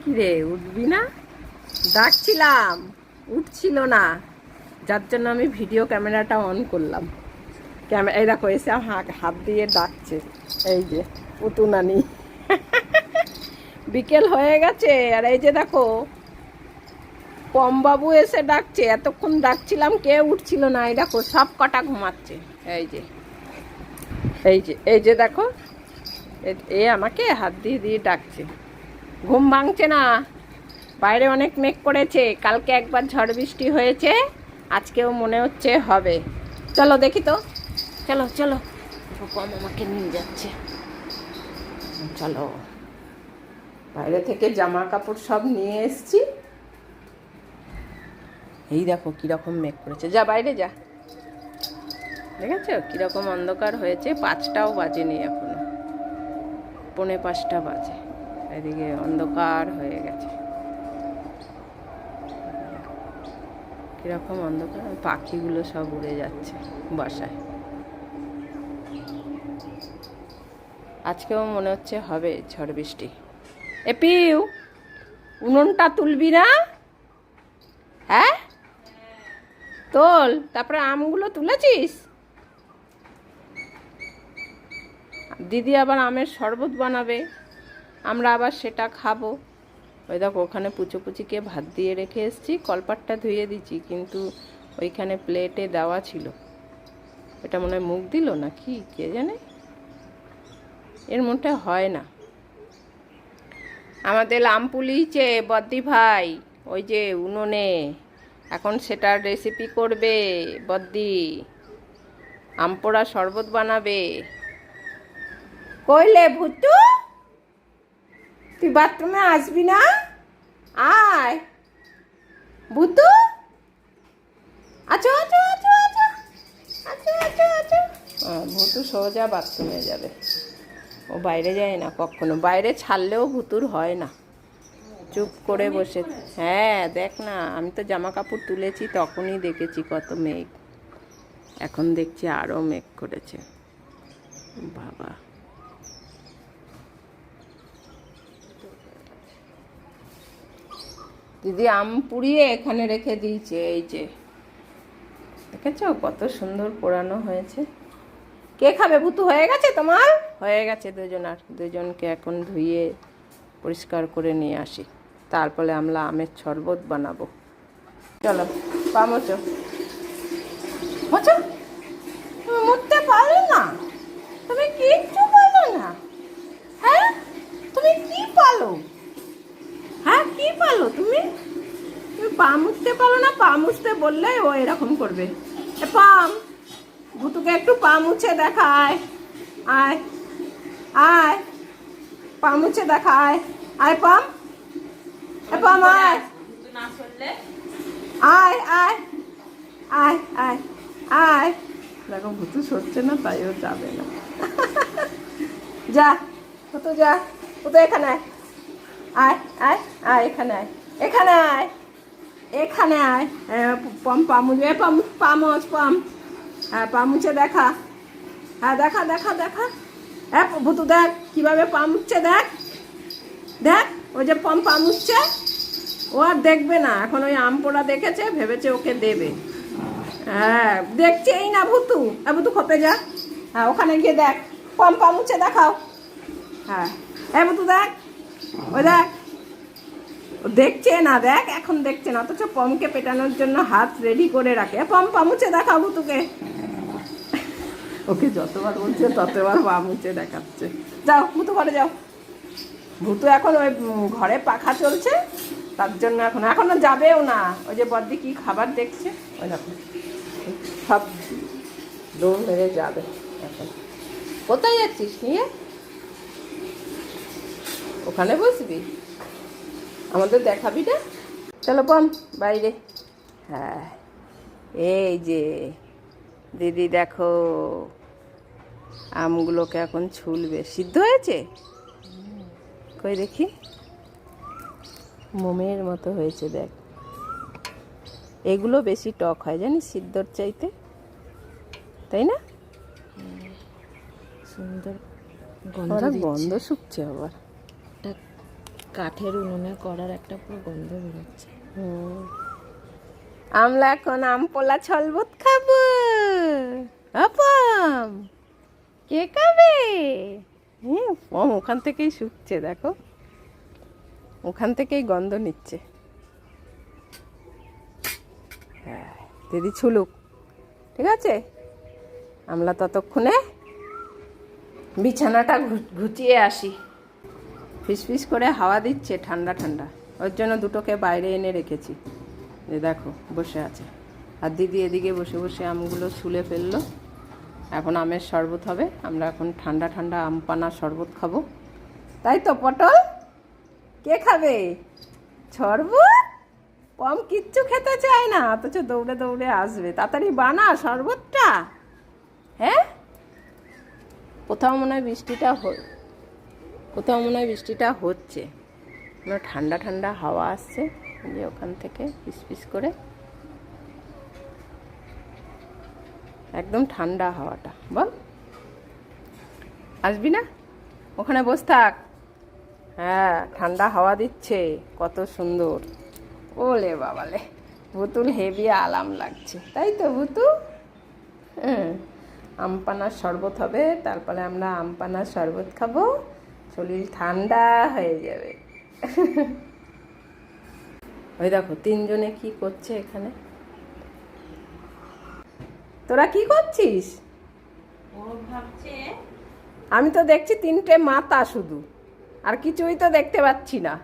কিরে, উঠবি না? ডাকছিলাম, উঠছিল না। যার জন্য আমি ভিডিও ক্যামেরাটা অন করলাম। ক্যামেরা এই দেখো, এসে হাত দিয়ে ডাকছে। এই যে পুতুনানি বিকেল হয়ে গেছে, আর এই যে দেখো, পমবাবু এসে ডাকছে। এতক্ষণ ডাকছিলাম, কে উঠছিল না? এই দেখো, সব কটা ঘুমাচ্ছে। এই যে এই যে এই যে দেখো এ আমাকে হাত দিয়ে দিয়ে ডাকছে। ঘুম ভাঙছে না। বাইরে অনেক মেঘ করেছে কালকে একবার ঝড় বৃষ্টি হয়েছে। আজকেও মনে হচ্ছে হবে। চলো দেখি তো। চলো চলো। কম আমাকে নিয়ে যাচ্ছে। চলো। বাইরে থেকে জামা কাপড় সব নিয়ে এসছি। এই দেখো কীরকম মেঘ করেছে। যা, বাইরে যা। দেখেছ? কীরকম অন্ধকার হয়েছে। পাঁচটাও বাজেনি এখনও। পৌনে পাঁচটা বাজে। এদিকে অন্ধকার হয়ে গেছে। কীরকম অন্ধকার? পাখিগুলো সব উড়ে যাচ্ছে বাসায়। আজকেও মনে হচ্ছে হবে ঝড় বৃষ্টি। এ পিউ উনুনটা তুলবি না? হ্যাঁ? তোল, তারপরে আমগুলো তুলেছিস? দিদি আবার আমের শরবত বানাবে। আমরা আবার সেটা খাব। ওই দেখো, ওখানে পুচো পুচিকে ভাত দিয়ে রেখে এসেছি, কলপাটটা ধুয়ে দিচ্ছি, কিন্তু ওইখানে প্লেটে দেওয়া ছিল। এটা মনে হয় মুখ দিল না কি কে জানে? এর মধ্যে হয় না। আমাদের আম পুলিছে বদ্দি ভাই, ওই যে উনুনে, এখন সেটার রেসিপি করবে বদ্দি। আম পোড়া শরবত বানাবে। কইলে ভুতু তুই বাথরুমে আসবি না? আয়। ভুতু? আচ্ছা আচ্ছা আচ্ছা আচ্ছা আচ্ছা আচ্ছা আচ্ছা ভুতু সোজা বাথরুমে যাবে। ও বাইরে যায় না কখনো। বাইরে ছাড়লেও ভুতুর হয় না। চুপ করে বসে হ্যাঁ দেখ না আমি তো জামা কাপড় তুলেছি তখনই দেখেছি কত মেঘ। এখন দেখছি আরও মেঘ করেছে। বাবা। দিদি, আম পুড়িয়ে এখানে রেখে দিয়েছে, এই যে। দেখেছ কত সুন্দর পোড়ানো হয়েছে? কে খাবে? ভুতু, হয়ে গেছে তোমার? হয়ে গেছে দুজন আর, দুজনকে এখন ধুয়ে পরিষ্কার করে নিয়ে আসি। তারপরে আমরা আমের শরবত বানাবো। চলো পামোচো মোচো মুততে পারো না তুমি কিচ্ছু পালো না হ্যাঁ তুমি কি পালো হ্যাঁ কি পালো তুমি পা মুছতে পারো না পা মুছতে বললে ও এরকম করবে। পাম ভুতুকে একটু পা মুছে দেখায় আয় আয় পা মুছে দেখায় আয় পাম পাম আয়। আয় আয় আয় আয় আয়। দেখো ভুতু সরছে না তাই ও যাবে না। যা ভুতু যা ভুতু এখানে আয়। আয় আয় আয় এখানে আয়। এখানে আয়। এখানে আয়। পম পামুচ এ, পাম পাম। হ্যাঁ পামুচে দেখা। হ্যাঁ দেখা দেখা দেখা। হ্যাঁ ভুতু, দেখ, কীভাবে পামুচ্ছে দেখ। দেখ, ওই যে পম পামুচ্ছে। ও আর দেখবে না। এখন ওই আম পোড়া দেখেছে, ভেবেছে ওকে দেবে। হ্যাঁ দেখছেই না ভুতু। হ্যাঁ ভুতু খপে যা। হ্যাঁ ওখানে গিয়ে দেখ। পম পামুচ্ছে দেখাও। হ্যাঁ। হ্যাঁ ভুতু, দেখ। ও দেখ। দেখছে না, দেখ, এখন দেখছে না, অথচ পমকে পেটানোর জন্য হাত রেডি করে রাখে। পম পামুচে দেখাবো তোকে। ওকে যতবার বলছে, ততবার পামুচে দেখাচ্ছে। যাও, ভুতু ঘরে যাও। ভুতু এখন ওই ঘরে পাখা চলছে, তার জন্য এখন, এখনও যাবেও না। ওই যে বদ্দি কি খাবার দেখছে? ওই দেখো। সব দৌড় মেরে যাবে। এখন। কোথায় যাচ্ছিস, নিয়ে? ওখানে বসবি? আমাদের দেখাবি না? চলো পম বাইরে। হ্যাঁ এই যে দিদি দেখো আমগুলোকে এখন ছুলবে। সিদ্ধ হয়েছে? কই দেখি। মোমের মতো হয়েছে দেখ। এগুলো বেশি টক হয় জানিস সিদ্ধর চাইতে? তাই না? সুন্দর গন্ধ গন্ধ শুকছে আবার। কাঠের উনুনে করার একটা পুরো গন্ধ বেরোচ্ছে। আমরা এখন আম পোলা ছলবত খাব। আপাম কে খাবে? হুম, পম ওখান থেকেই শুকছে দেখো। ওখান থেকেই গন্ধ নিচ্ছে। হ্যাঁ দিদি ছুলুক ঠিক আছে? আমরা ততক্ষণে বিছানাটা ঘুচিয়ে আসি। ফিস ফিস করে হাওয়া দিচ্ছে, ঠান্ডা ঠান্ডা। ওর জন্য দুটোকে বাইরে এনে রেখেছি। এই দেখো, বসে আছে। আর দিদি এদিকে বসে বসে আমগুলো ছুলে ফেলল। এখন আমের শরবত হবে। আমরা এখন ঠান্ডা ঠান্ডা আম পানা শরবত খাব। তাই তো, পটল? কে খাবে? শরবত? কম কিচ্ছু খেতে চায় না, অথচ দৌড়ে দৌড়ে আসবে। তাড়াতাড়ি বানা শরবতটা। হ্যাঁ? কোথাও মনে হয় বৃষ্টিটা কোথাও মনে হয় বৃষ্টিটা হচ্ছে। ঠান্ডা ঠান্ডা হাওয়া আসছে। যে ওখান থেকে পিস করে। একদম ঠান্ডা হাওয়াটা। বল। আসবি না? ওখানে বস থাক। হ্যাঁ ঠান্ডা হাওয়া দিচ্ছে। কত সুন্দর। ওলে বাবালে, ভুতুল হেভি আলাম লাগছে। তাই তো, ভুতু? হ্যাঁ আমপানার শরবত হবে, তারপরে আমরা আমপানার শরবত খাব। শরীর ঠান্ডা হয়ে যাবে। ওই দেখো তিনজনে কি করছে এখানে? তোরা কি করছিস? আমি তো দেখছি তিনটে মাথা শুধু আর কিছুই তো দেখতে পাচ্ছি না।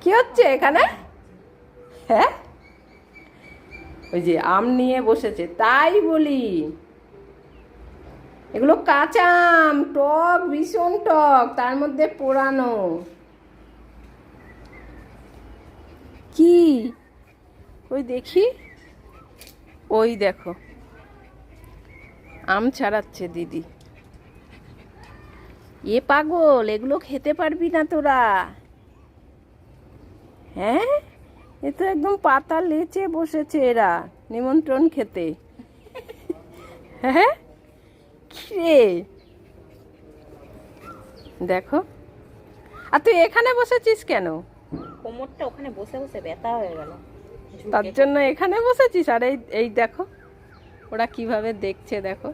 কি হচ্ছে এখানে? হ্যাঁ? ওই যে আম নিয়ে বসেছে তাই বলি। এগুলো কাঁচা আম, টক, ভীষণ টক, তার মধ্যে পোড়ানো। কি? ওই দেখি। ওই দেখো। আম ছাড়াচ্ছে দিদি। এ পাগল, এগুলো খেতে পারবি না তোরা। হ্যাঁ? এ তো একদম পাতা লেচে বসেছে এরা, নিমন্ত্রণ খেতে। হ্যাঁ? রে। দেখো। আর তুই এখানে বসেছিস কেন? কোমরটা ওখানে বসে বসে ব্যথা হয়ে গেল। তার জন্য এখানে বসেছিস? আর এই এই দেখো। ওরা কীভাবে দেখছে দেখো।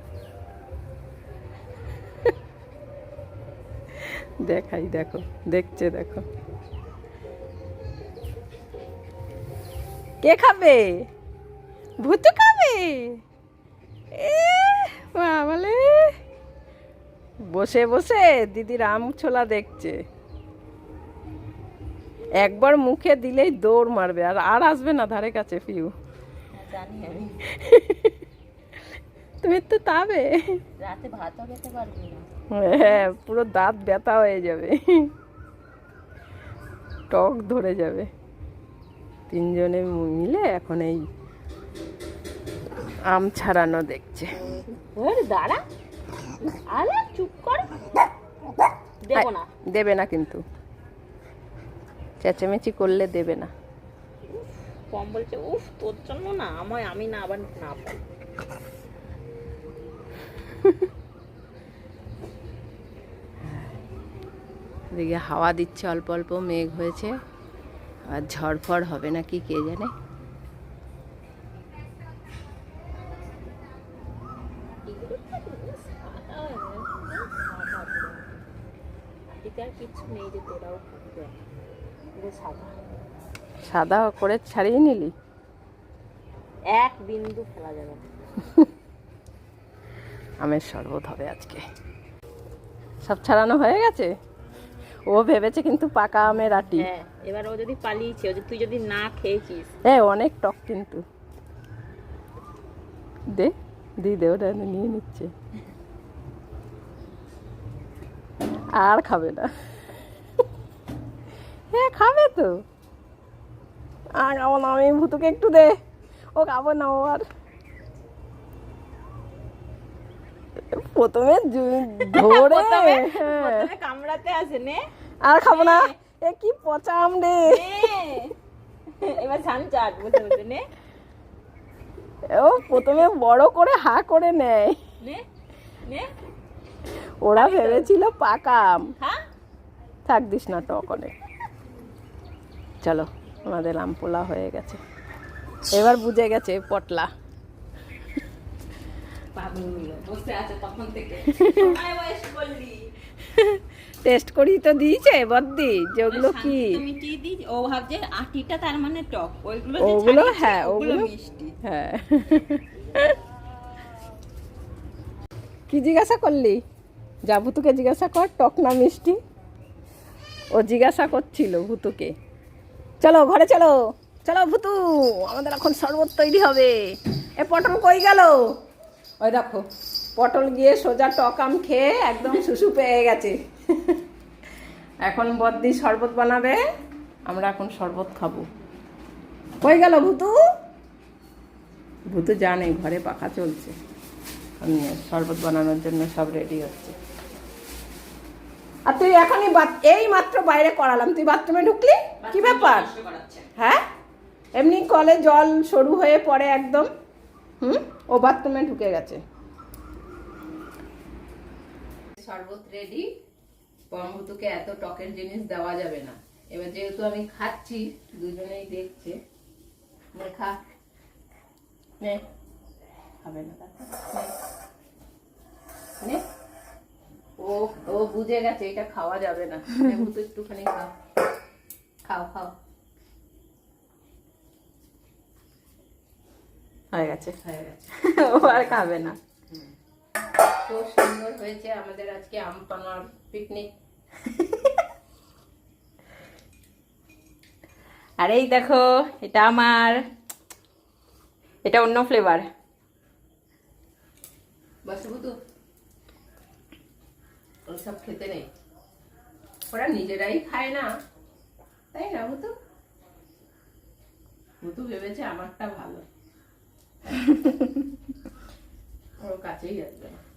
দেখাই দেখো দেখছে দেখো। কে খাবে? ভূতু খাবে? এ বাবালে বসে বসে দিদির আম ছোলা দেখছে। একবার মুখে দিলেই দৌড় মারবে আর আর আসবে না ধারে কাছে পিউ আমি। তুমি তো তাবে। রাতে ভাতও খেতে পারবি না। হ্যাঁ পুরো দাঁত ব্যথা হয়ে যাবে। টক ধরে যাবে। তিনজনে মিলে এখন এই আম ছাড়ানো দেখছে। দাঁড়া। আরে চুপ কর। দেবো না। দেবে না কিন্তু। চেঁচামেচি করলে দেবে না। কম বলছে উফ তোর জন্য না আমায় আমি না আবার না পাই। এদিকে হাওয়া দিচ্ছে অল্প অল্প মেঘ হয়েছে। আর ঝড় ফড় হবে নাকি কে জানে। আর কিচ্ছু নেই যে তোরাও সাদা। সাদা করে ছাড়িয়ে নিলি? এক বিন্দু ফেলা যাবে আমের শরবত হবে আজকে। সব ছাড়ানো হয়ে গেছে? ও ভেবেছে কিন্তু পাকা আমের আটি। হ্যাঁ এবার ও যদি পালিয়েছে ও যদি- তুই যদি না খেয়েছিস। হ্যাঁ অনেক টক কিন্তু। দে দি দে ওটা নিয়ে নিচ্ছে। আর খাবে না। হ্যাঁ খাবে তো। আর খাব না আমি ভুতুকে একটু দে। ও খাব না ও আর। প্রথমে ধরে। হ্যাঁ। কামড়াতে আসে নে। আর খাব না। এ কি পচা আম রে এবার ছান চাট নে। ও প্রথমে বড় করে হা করে নেয়। নে নে। ওরা ভেবেছিল পাকা আম। খা থাক দিস না টক অনেক। চলো আমাদের আমপোলা হয়ে গেছে। এবার বুঝে গেছে পটলা। টেস্ট করি তো দিয়েছে বদ্দি যে ওগুলো কি? ও ভাবছে আটিটা তার মানে টক ওইগুলো ওগুলো হ্যাঁ ওগুলো মিষ্টি। হ্যাঁ। কি জিজ্ঞাসা করলি? যা ভুতুকে জিজ্ঞাসা কর টক না মিষ্টি? ও জিজ্ঞাসা করছিল ভুতুকে। চলো ঘরে চলো। চলো ভুতু আমাদের এখন শরবত তৈরি হবে। এ পটল কই গেল? ওই দেখো পটল গিয়ে সোজা টক আম খেয়ে একদম শুশু পেয়ে গেছে। এখন বদ্দি শরবত বানাবে আমরা এখন শরবত খাব। কই গেল ভুতু? ভূতু জানে ঘরে পাখা চলছে। শরবত বানানোর জন্য সব রেডি হচ্ছে। আর তুই এখনই এই মাত্র বাইরে করালাম। তুই বাথরুমে ঢুকলি? কি ব্যাপার? হ্যাঁ? এমনি কলে জল সরু হয়ে পড়ে একদম। হুম? ও বাথরুমে ঢুকে গেছে। শরবত রেডি পরমভূতুকে এত টকের জিনিস দেওয়া যাবে না। এবার যেহেতু আমি খাচ্ছি দুজনেই দেখছে। নে খা। নে। খাবে না দেখো, নে। নে ও ও বুঝে গেছে এটা খাওয়া যাবে না। ভূতু একটুখানি খাও। খাও খাও। হয়ে গেছে। হয়ে গেছে। ও আর খাবে না। খুব সুন্দর হয়েছে আমাদের আজকে পিকনিক আর এই দেখো এটা আমার এটা অন্য ফ্লেভার বসে ভূতু ওসব খেতে নেই। ওরা নিজেরাই খায় না। তাই না ভূতু ভূতু ভেবেছে আমারটা ভালো। ওর কাছেই আসবে না।